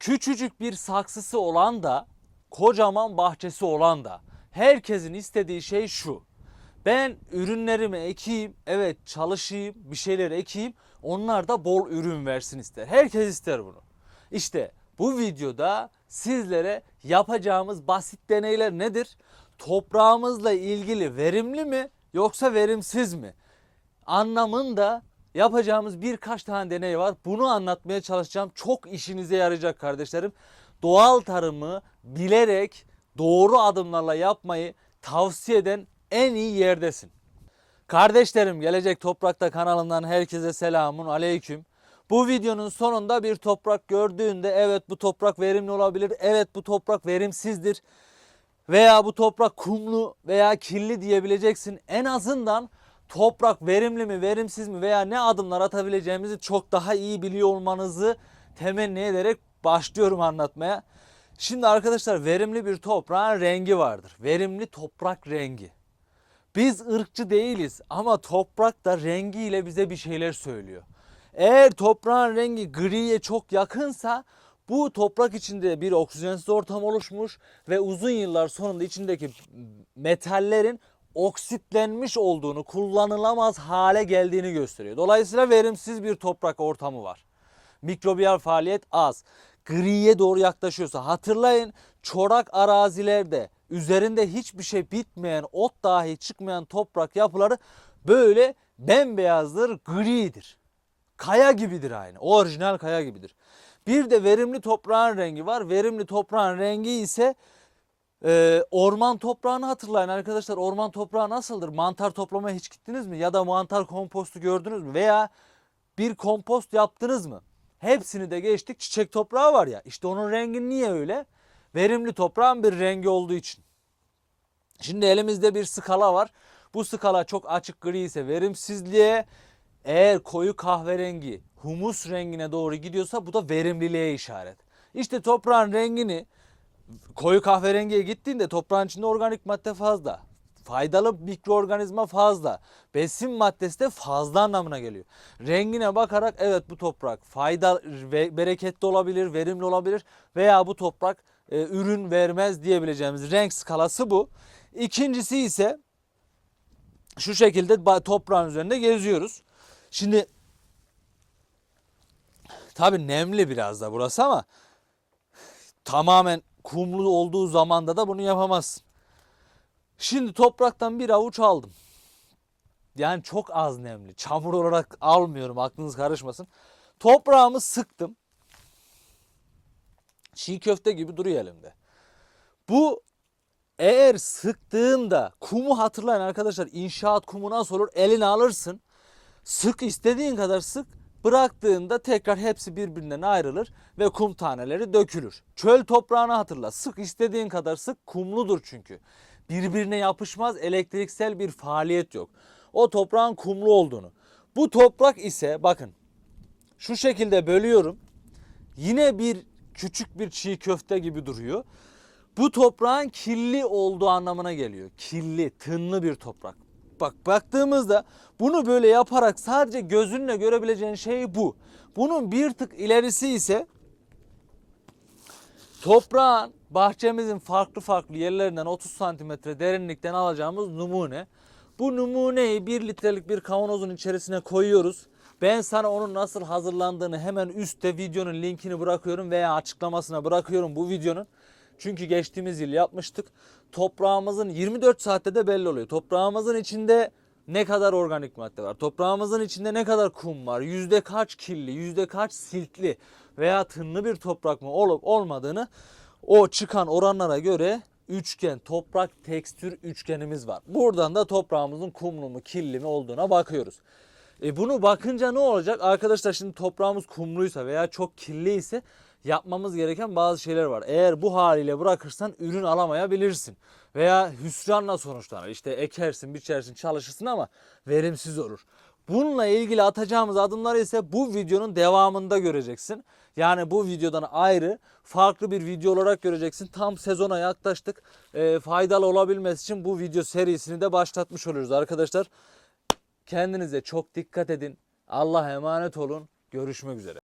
Küçücük bir saksısı olan da kocaman bahçesi olan da herkesin istediği şey şu. Ben ürünlerimi ekeyim, evet çalışayım, bir şeyler ekeyim. Onlar da bol ürün versin ister. Herkes ister bunu. İşte bu videoda sizlere yapacağımız basit deneyler nedir? Toprağımızla ilgili verimli mi yoksa verimsiz mi? Anlamında yapacağımız birkaç tane deney var. Bunu anlatmaya çalışacağım. Çok işinize yarayacak kardeşlerim. Doğal tarımı bilerek doğru adımlarla yapmayı tavsiye eden en iyi yerdesin. Kardeşlerim Gelecek Toprak'ta kanalından herkese selamun aleyküm. Bu videonun sonunda bir toprak gördüğünde evet bu toprak verimli olabilir, evet bu toprak verimsizdir veya bu toprak kumlu veya kirli diyebileceksin. En azından toprak verimli mi, verimsiz mi veya ne adımlar atabileceğimizi çok daha iyi biliyor olmanızı temenni ederek başlıyorum anlatmaya. Şimdi arkadaşlar verimli bir toprağın rengi vardır. Verimli toprak rengi. Biz ırkçı değiliz ama toprak da rengiyle bize bir şeyler söylüyor. Eğer toprağın rengi griye çok yakınsa bu toprak içinde bir oksijensiz ortam oluşmuş ve uzun yıllar sonunda içindeki metallerin oksitlenmiş olduğunu, kullanılamaz hale geldiğini gösteriyor. Dolayısıyla verimsiz bir toprak ortamı var. Mikrobiyal faaliyet az. Griye doğru yaklaşıyorsa hatırlayın çorak arazilerde üzerinde hiçbir şey bitmeyen, ot dahi çıkmayan toprak yapıları böyle bembeyazdır, gridir. Kaya gibidir aynı. Orijinal kaya gibidir. Bir de verimli toprağın rengi var. Verimli toprağın rengi ise e, orman toprağını hatırlayın arkadaşlar. Orman toprağı nasıldır? Mantar toplamaya hiç gittiniz mi? Ya da mantar kompostu gördünüz mü? Veya bir kompost yaptınız mı? Hepsini de geçtik. Çiçek toprağı var ya. İşte onun rengi niye öyle? Verimli toprağın bir rengi olduğu için. Şimdi elimizde bir skala var. Bu skala çok açık gri ise verimsizliğe, eğer koyu kahverengi, humus rengine doğru gidiyorsa bu da verimliliğe işaret. İşte toprağın rengini koyu kahverengiye gittiğinde toprağın içinde organik madde fazla. Faydalı mikroorganizma fazla. Besin maddesi de fazla anlamına geliyor. Rengine bakarak evet bu toprak fayda ve bereketli olabilir, verimli olabilir veya bu toprak e, ürün vermez diyebileceğimiz renk skalası bu. İkincisi ise şu şekilde toprağın üzerinde geziyoruz. Şimdi tabi nemli biraz da burası ama tamamen kumlu olduğu zamanda da bunu yapamazsın. Şimdi topraktan bir avuç aldım. Yani çok az nemli. Çamur olarak almıyorum aklınız karışmasın. Toprağımı sıktım. Çiğ köfte gibi duruyor elimde. Bu eğer sıktığında kumu hatırlayın arkadaşlar inşaat kumu nasıl olur eline alırsın. Sık istediğin kadar sık bıraktığında tekrar hepsi birbirinden ayrılır ve kum taneleri dökülür. Çöl toprağını hatırla sık istediğin kadar sık kumludur çünkü. Birbirine yapışmaz elektriksel bir faaliyet yok. O toprağın kumlu olduğunu. Bu toprak ise bakın şu şekilde bölüyorum. Yine bir küçük bir çiğ köfte gibi duruyor. Bu toprağın kirli olduğu anlamına geliyor. Kirli, tınlı bir toprak. Bak baktığımızda bunu böyle yaparak sadece gözünle görebileceğin şey bu. Bunun bir tık ilerisi ise toprağın bahçemizin farklı farklı yerlerinden 30 santimetre derinlikten alacağımız numune. Bu numuneyi 1 litrelik bir kavanozun içerisine koyuyoruz. Ben sana onun nasıl hazırlandığını hemen üstte videonun linkini bırakıyorum veya açıklamasına bırakıyorum bu videonun. Çünkü geçtiğimiz yıl yapmıştık. Toprağımızın 24 saatte de belli oluyor. Toprağımızın içinde ne kadar organik madde var? Toprağımızın içinde ne kadar kum var? Yüzde kaç kirli, yüzde kaç siltli veya tınlı bir toprak mı olup olmadığını o çıkan oranlara göre üçgen, toprak tekstür üçgenimiz var. Buradan da toprağımızın kumlu mu, kirli mi olduğuna bakıyoruz. E bunu bakınca ne olacak? Arkadaşlar şimdi toprağımız kumluysa veya çok kirliyse yapmamız gereken bazı şeyler var. Eğer bu haliyle bırakırsan ürün alamayabilirsin. Veya hüsranla sonuçlanır. İşte ekersin, biçersin, çalışırsın ama verimsiz olur. Bununla ilgili atacağımız adımları ise bu videonun devamında göreceksin. Yani bu videodan ayrı farklı bir video olarak göreceksin. Tam sezona yaklaştık. E, faydalı olabilmesi için bu video serisini de başlatmış oluyoruz arkadaşlar. Kendinize çok dikkat edin. Allah'a emanet olun. Görüşmek üzere.